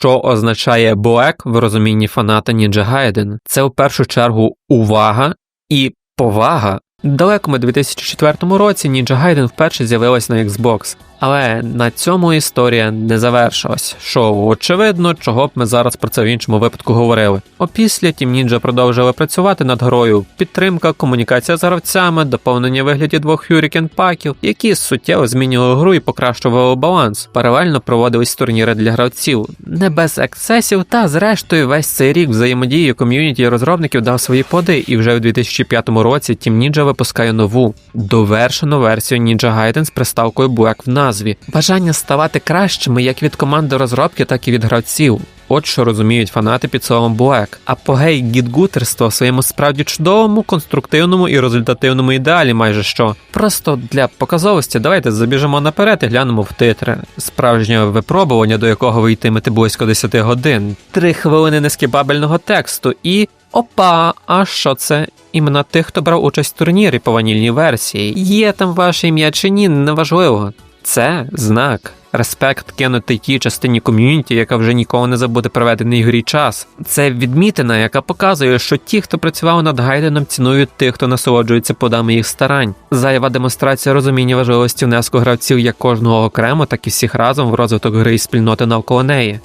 що означає боек в розумінні фаната Ninja Гайден. Це в першу чергу увага і повага. В далекому 2004 році Ninja Gaiden вперше з'явилась на Xbox, але на цьому історія не завершилась, що очевидно, чого б ми зараз про це в іншому випадку говорили. Опісля Team Ninja продовжили працювати над грою, підтримка, комунікація з гравцями, доповнення в вигляді двох Hurricane паків, які суттєво змінювали гру і покращували баланс. Паралельно проводились турніри для гравців, не без ексцесів, та зрештою весь цей рік взаємодії ком'юніті розробників дав свої плоди, і вже у 2005 році Team Ninja випускає нову довершену версію Ninja Gaiden з приставкою Black в назві. Бажання ставати кращими як від команди розробки, так і від гравців. От що розуміють фанати під словом Black. Апогей гідгутерства в своєму справді чудовому, конструктивному і результативному ідеалі, майже що. Просто для показовості давайте забіжимо наперед і глянемо в титри. Справжнє випробування, до якого ви йтимете близько 10 годин, три хвилини нескібабельного тексту і. Опа, а що це? Імена тих, хто брав участь в турнірі по ванільній версії. Є там ваше ім'я чи ні, неважливо. Це знак. Респект кинутий тій частині ком'юніті, яка вже ніколи не забуде проведений грі час. Це відмітина, яка показує, що ті, хто працював над гайденом, цінують тих, хто насолоджується подами їх старань. Зайва демонстрація розуміння важливості внеску гравців як кожного окремо, так і всіх разом в розвиток гри і спільноти навколо неї.